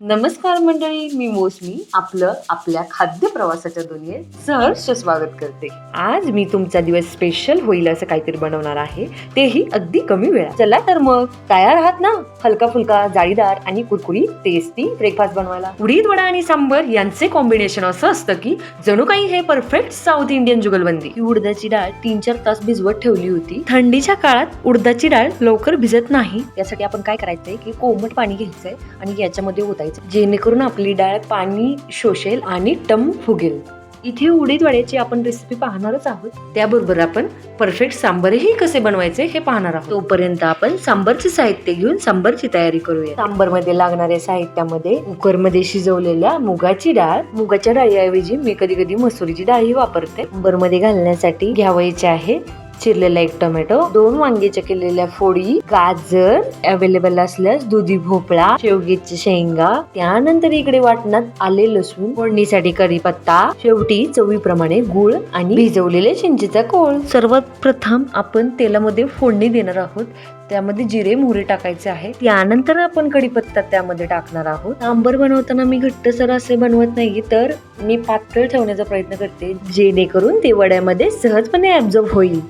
नमस्कार मंडळी मी मोसमी. आपलं आपल्या खाद्य प्रवासाच्या दुनियेत सहर्ष स्वागत करते. आज मी तुमचा दिवस स्पेशल होईल असं काहीतरी बनवणार आहे. तेही अगदी कमी वेळा चला तर मग तयार आहात ना? हलका फुलका जाळीदार आणि कुरकुरी टेस्टी ब्रेकफास्ट बनवायला. उडीद वडा आणि सांबर यांचे कॉम्बिनेशन असं असतं की जणू काही हे परफेक्ट साऊथ इंडियन जुगलबंदी. ही उडदाची डाळ तीन चार तास भिजवत ठेवली होती. थंडीच्या काळात उडदाची डाळ लवकर भिजत नाही. यासाठी आपण काय करायचंय की कोमट पाणी घ्यायचंय आणि याच्यामध्ये टाकायचे जेणेकरून आपली डाळ पाणी शोषेल आणि टम फुगेल. इथे उडीद वड्याची आपण रेसिपी पाहणारच आहोत. त्याबरोबर आपण परफेक्ट सांबरही कसे बनवायचे हे पाहणार आहोत. तोपर्यंत आपण सांबरचे साहित्य घेऊन सांबरची तयारी करूया. सांबरमध्ये लागणाऱ्या साहित्यामध्ये कुकरमध्ये शिजवलेल्या मुगाची डाळ मुगाच्या डाळीऐवजी मी कधी कधी मसुरीची डाळही वापरते. सांबरमध्ये घालण्यासाठी घ्यावायचे आहे चिरलेला एक टोमॅटो दोन वांग्याच्या केलेल्या फोडी गाजर अवेलेबल असल्यास दुधी भोपळा शेवग्याची शेंगा त्यानंतर इकडे वाटणात आले लसूण फोडणीसाठी कढीपत्ता शेवटी चवीप्रमाणे गुळ आणि भिजवलेले चिंचेचा कोळ. सर्वात प्रथम आपण तेलामध्ये फोडणी देणार आहोत. त्यामध्ये जिरे मोहरे टाकायचे आहे त्यानंतर आपण कढीपत्ता त्यामध्ये टाकणार आहोत. आंबर बनवताना मी घट्टसर असे बनवत नाही तर मी पातळ ठेवण्याचा प्रयत्न करते जेणेकरून ते वड्यामध्ये सहजपणे ऍब्झॉर्ब होईल.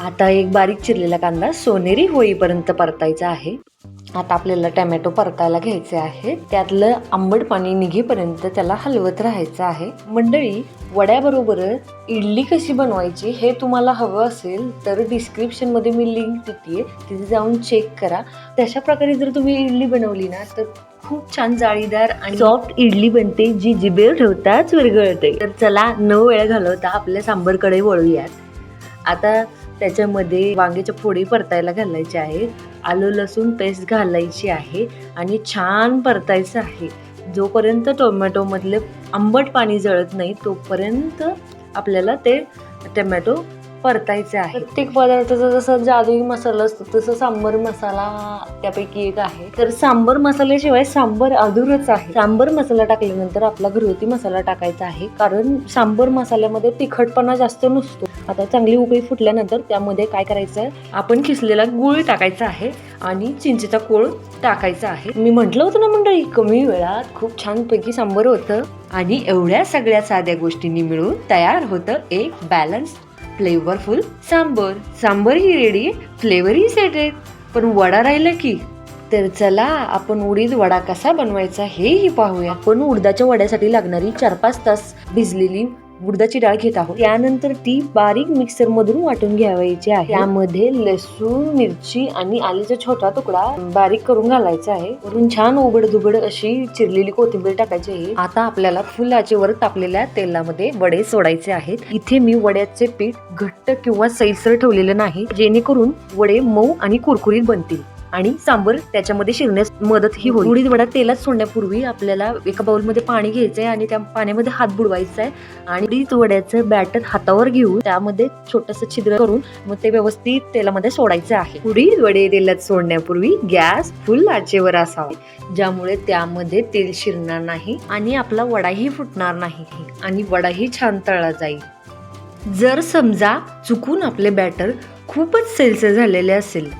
आता एक बारीक चिरलेला कांदा सोनेरी होईपर्यंत परतायचा आहे. आता आपल्याला टॅमॅटो परतायला घ्यायचे आहे त्यातलं आंबट पाणी निघेपर्यंत त्याला हलवत राहायचं आहे. मंडळी वड्याबरोबर इडली कशी बनवायची हे तुम्हाला हवं असेल तर डिस्क्रिप्शनमध्ये मी लिंक देते तिथे जाऊन चेक करा. तशा प्रकारे जर तुम्ही इडली बनवली ना तर खूप छान जाळीदार आणि सॉफ्ट इडली बनते जी जिबेवर ठेवताच विरघळते. तर चला न वेळ घालवता आपल्या सांबरकडे वळूयात. आता त्याच्यामध्ये वांग्याच्या फोडी परतायला घालायच्या आहेत आलं लसूण पेस्ट घालायची आहे आणि छान परतायचं आहे. जोपर्यंत टोमॅटोमधले आंबट पाणी जळत नाही तोपर्यंत आपल्याला ते टोमॅटो परतायचे आहे. प्रत्येक पदार्थाचा जसा जादुई मसाला असतो तसं सांबर मसाला त्यापैकी एक आहे. तर सांबर मसाल्याशिवाय सांबर अधुरच आहे. सांबर मसाला टाकल्यानंतर आपला घरगुती मसाला टाकायचा आहे. कारण सांबर मसाल्यामध्ये तिखटपणा जास्त नसतो. आता चांगली उकळी फुटल्यानंतर त्यामध्ये काय करायचं आहे? आपण खिसलेला गुळ टाकायचा आहे आणि चिंचेचा कोळ टाकायचा आहे. मी म्हटलं होतं ना मंडळी कमी वेळात खूप छान पैकी सांबर होतं आणि एवढ्या सगळ्या साध्या गोष्टींनी मिळून तयार होतं एक बॅलन्स फ्लेवरफुल सांबर. सांबर ही रेडी फ्लेवरही सेट आहे. पण वडा राहिला की तर चला आपण उडीद वडा कसा बनवायचा हेही पाहूया. आपण उडदाच्या वड्यासाठी लागणारी चार पाच तास भिजलेली उडदाची डाळ घेत आहोत. त्यानंतर ती बारीक मिक्सर मधून वाटून घ्यावायची आहे. त्यामध्ये लसूण मिरची आणि आलीचा छोटा तुकडा बारीक करून घालायचा आहे. वरून छान उघड दुबड अशी चिरलेली कोथिंबीर टाकायची आहे. आता आपल्याला फुलाचे वर तापलेल्या तेलामध्ये वडे सोडायचे आहेत. इथे मी वड्याचे पीठ घट्ट किंवा सैलसर ठेवलेलं नाही. जेणेकरून वडे मऊ आणि कुरकुरीत बनतील. आणि सांबर त्याच्यामध्ये शिरण्यास मदत ही होईल. उडीद वडा तेलात सोडण्यापूर्वी आपल्याला एका बाउलमध्ये पाणी घ्यायचंय आणि त्या पाण्यामध्ये हात बुडवायचा आहे आणि उडीद वड्याचं बॅटर हातावर घेऊन त्यामध्ये छोटस छिद्र करून मग ते व्यवस्थित तेलामध्ये सोडायचं आहे. उडीद वडे तेलात सोडण्यापूर्वी गॅस फुल आचेवर असावा ज्यामुळे त्यामध्ये तेल शिरणार नाही आणि आपला वडाही फुटणार नाही. आणि वडाही छान तळला जाईल. जर समजा चुकून आपले बॅटर खूपच सेलसे झालेले असेल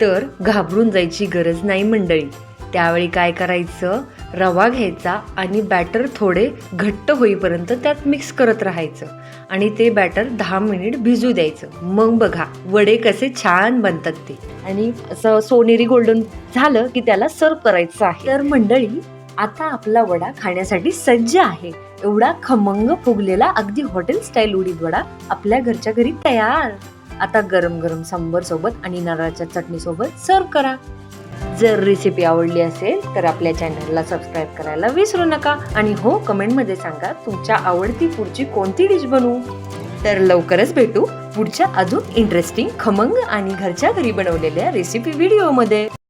तर घाबरून जायची गरज नाही मंडळी. त्यावेळी काय करायचं? रवा घ्यायचा आणि बॅटर थोडे घट्ट होईपर्यंत त्यात मिक्स करत राहायचं. आणि ते बॅटर दहा मिनिट भिजू द्यायचं. मग बघा वडे कसे छान बनतात ते. आणि असं सोनेरी गोल्डन झालं की त्याला सर्व करायचं आहे. तर मंडळी आता आपला वडा खाण्यासाठी सज्ज आहे. एवढा खमंग फुगलेला अगदी हॉटेल स्टाईल उडीद वडा आपल्या घरच्या घरी तयार. आता गरम गरम सांबर सोबत आणि नारळाच्या चटणीसोबत सर्व्ह सर्व करा. जर रेसिपी आवडली असेल तर आपल्या चॅनलला सबस्क्राईब करायला विसरू नका. आणि हो कमेंटमध्ये सांगा तुमच्या आवडती पुढची कोणती डिश बनवू. तर लवकरच भेटू पुढच्या अजून इंटरेस्टिंग खमंग आणि घरच्या घरी बनवलेल्या रेसिपी व्हिडिओमध्ये